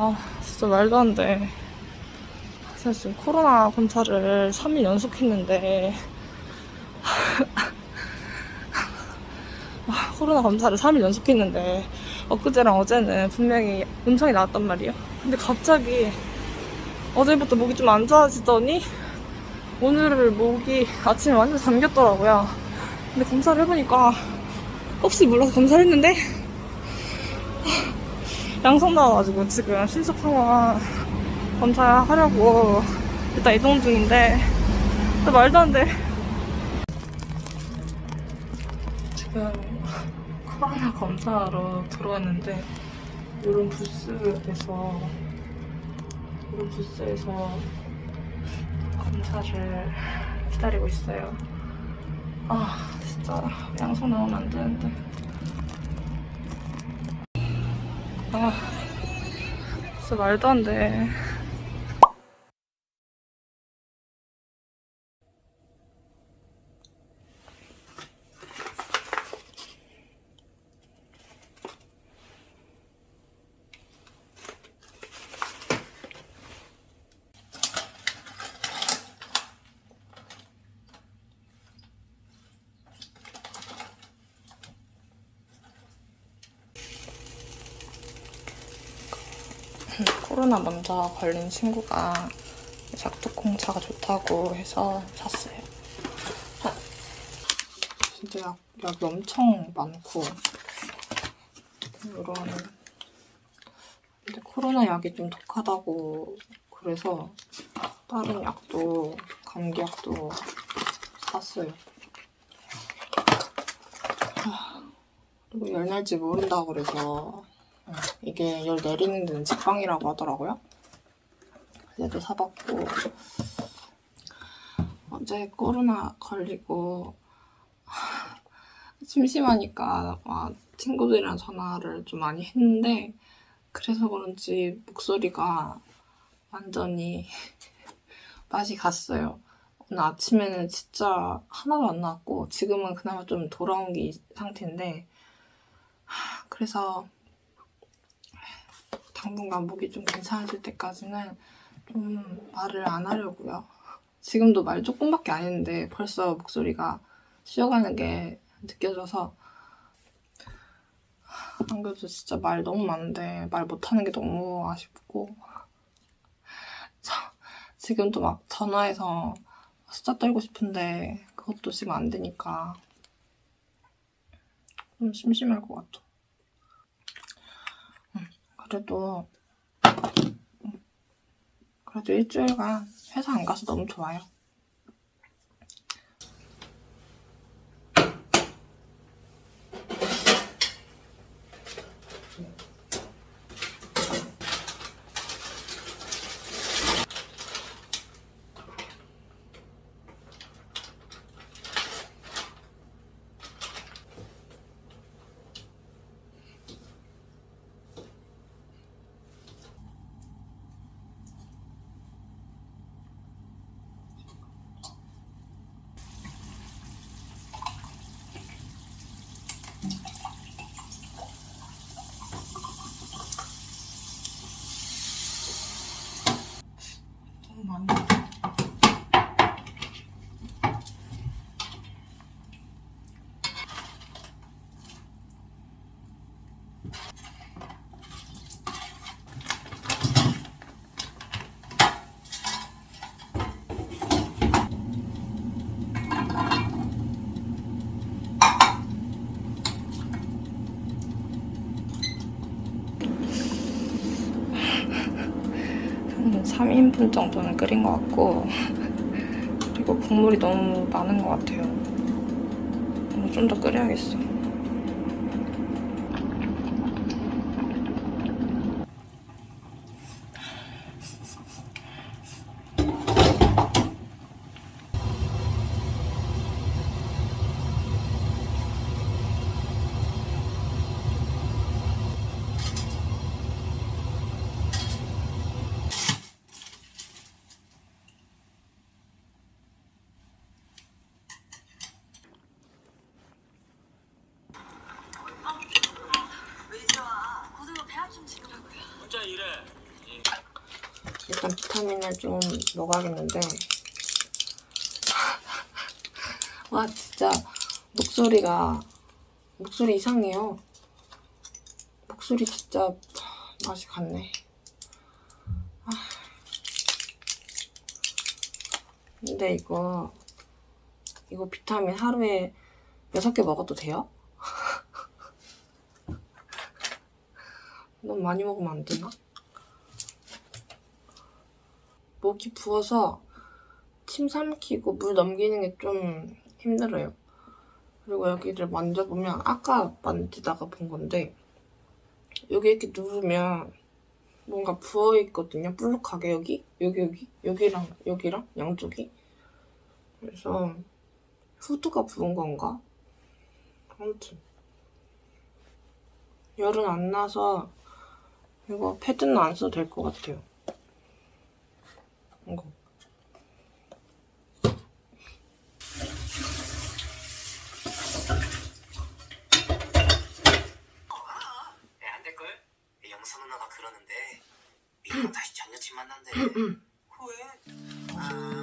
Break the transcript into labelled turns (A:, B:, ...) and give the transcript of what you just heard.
A: 아, 진짜 말도 안 돼. 제가 지금 코로나 검사를 3일 연속 했는데, 아, 코로나 검사를 3일 연속 했는데, 엊그제랑 어제는 분명히 음성이 나왔단 말이에요. 근데 갑자기 어제부터 목이 좀 안 좋아지더니, 오늘 목이 아침에 완전 잠겼더라고요. 근데 검사를 해보니까, 혹시 몰라서 검사를 했는데, 양성 나와가지고 지금 신속항원 검사하려고 일단 이동 중인데 말도 안 돼. 지금 코로나 검사하러 들어왔는데 이런 부스에서 이런 부스에서 검사를 기다리고 있어요. 아 진짜 양성 나오면 안 되는데. 아, 진짜 말도 안 돼. 코로나 먼저 걸린 친구가 작두콩차가 좋다고 해서 샀어요. 진짜 약, 약이 엄청 많고 이런 근데 코로나 약이 좀 독하다고 그래서 다른 약도 감기약도 샀어요. 아, 그리고 열 날지 모른다고 그래서 어, 이게 열 내리는 데는 직방이라고 하더라고요. 그래도 사봤고 어제 코로나 걸리고 심심하니까 막 친구들이랑 전화를 좀 많이 했는데 그래서 그런지 목소리가 완전히 맛이 갔어요. 오늘 아침에는 진짜 하나도 안 나왔고 지금은 그나마 좀 돌아온 게이 상태인데 하, 그래서 당분간 목이 좀 괜찮아질 때까지는 좀 말을 안 하려고요. 지금도 말 조금밖에 안 했는데 벌써 목소리가 쉬어가는 게 느껴져서 안 그래도 진짜 말 너무 많은데 말 못하는 게 너무 아쉽고 자, 지금도 막 전화해서 숫자 떨고 싶은데 그것도 지금 안 되니까 좀 심심할 것 같아. 그래도 음, 그래도 일주일간 회사 안 가서 너무 좋아요. 너 한 3인분 정도는 끓인 것 같고 그리고 국물이 너무 많은 것 같아요. 좀 더 끓여야겠어. 일단 비타민을 좀 먹어야겠는데 와 진짜 목소리가 목소리 이상해요 목소리 진짜 맛이 갔네 아. 근데 이거 이거 비타민 하루에 6개 먹어도 돼요? 너무 많이 먹으면 안 되나? 목이 부어서 침 삼키고 물 넘기는 게 좀 힘들어요. 그리고 여기를 만져보면 아까 만지다가 본 건데 여기 이렇게 누르면 뭔가 부어 있거든요. 불룩하게 여기, 여기, 여기, 여기랑 여기랑 양쪽이. 그래서 후드가 부은 건가? 아무튼 열은 안 나서 이거 패드는 안 써도 될 것 같아요. 이거.
B: 그러는데 미랑 다시 전 여친 만난대. 왜? 아,